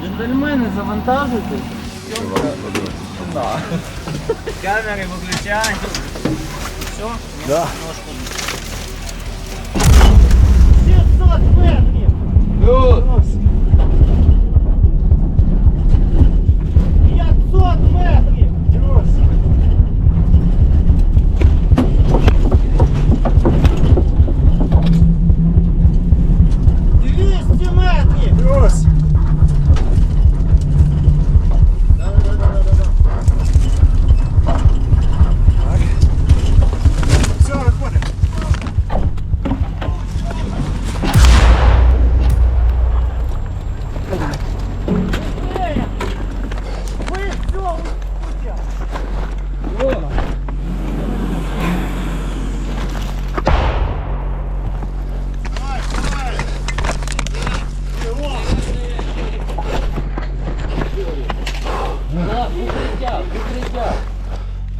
Джентльмени, завантажуйтесь. Да. Камеры выключаем. Все? Да. Ножку. 500 метров! Плюс.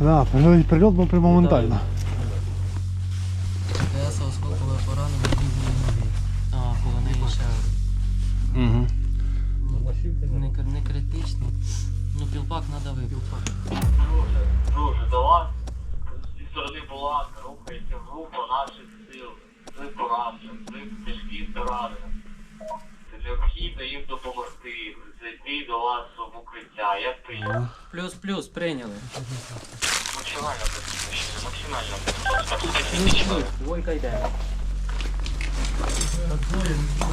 Да, прильот прильот був прямо моментально. ТС осколкове поранення рівні ноги. А, коло неї ще Угу. не, кр- не критично. Ну, пілпак надавив. Друже, до вас зі сторони була рухається група наших сил. Тяжкі. Необхідно їм допомогти. Зайти до вас в укриття. Як прийняв? Плюс-плюс, прийняли. Максимально безпечно, максимально безпечно. Двойка йде.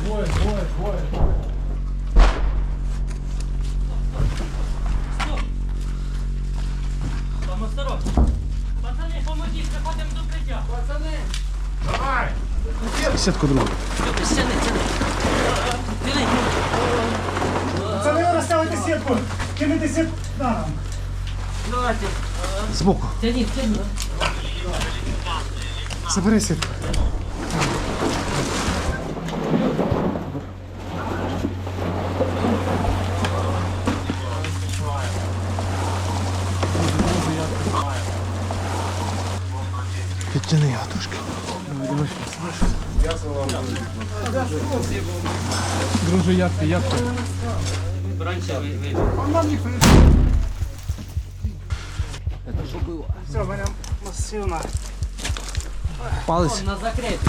Двоє, двоє, Там осторожно. Пацани, помогіть, виходимо до укриття. Пацани! Сітку другу. Стяни, стяни. Ви розставите сітку, кинете сітку на нам. Давайте. Збоку. Тяніть, тяніть. Забери сітку. Підтяни його трошки. Друже, як ти, як ти? Раніше ви, ви. Все, мене масивна. Палець. На закрит.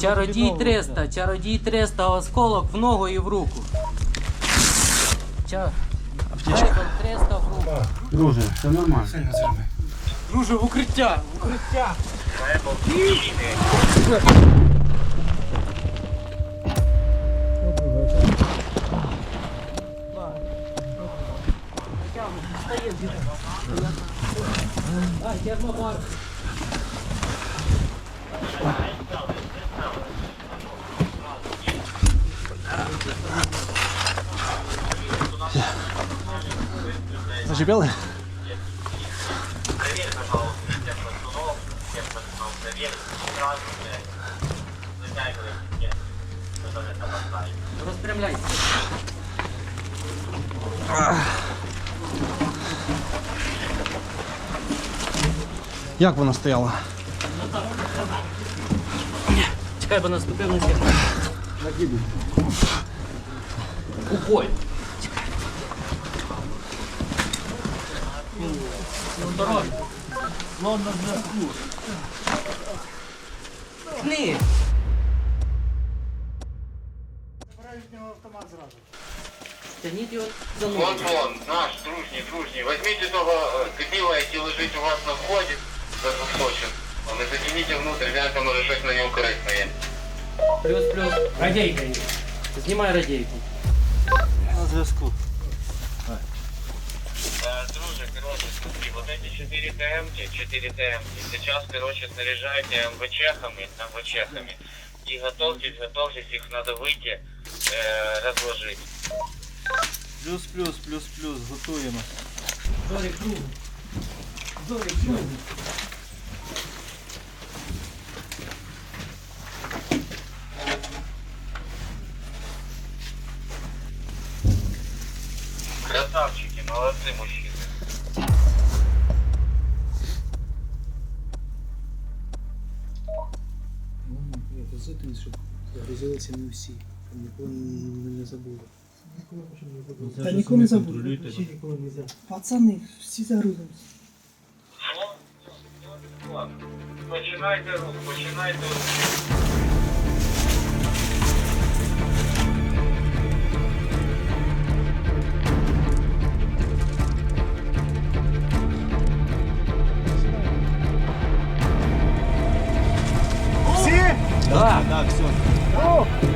Чародій 300, чародій 300, осколок в ногу і в руку. Ча... Аптечка. 300 в руку. Друже, все нормально. Друже, в укриття, в укриття. А, термобар. Зачепили? Розпрямляйся. Як вона стояла? Чекай, бо наступив на землю. Упой. Осторожно. Ладно, Кни. Забирають в нього автомат зразу. Тяніть його за ноги. Вот он, наш, дружний, дружний. Возьмите того э, дебила, який лежить у вас на вході, за двухсочин. Не затягните внутрь, гляньте, може щось на ньому корисне є. Плюс, плюс. Радейка є. Знімай радейку. На зв'язку. Э, Друже, короче, смотри, вот эти 4 ТМки, 4 ТМки, сейчас, короче, снаряжайте МВЧхами, МВЧхами. И готовьтесь, готовьтесь, их надо выйти, э, разложить. Плюс, плюс, плюс, плюс, готуємо. Зорик круг. Зорик круг. Красавчики, молодцы мужчины. Загрузити, щоб загрузилися не всі, щоб нікого не, забули. Та нікого не взяв. Пацани, всі загрузимося. Починайте рух, починайте рух. Всі? Так. Так, все.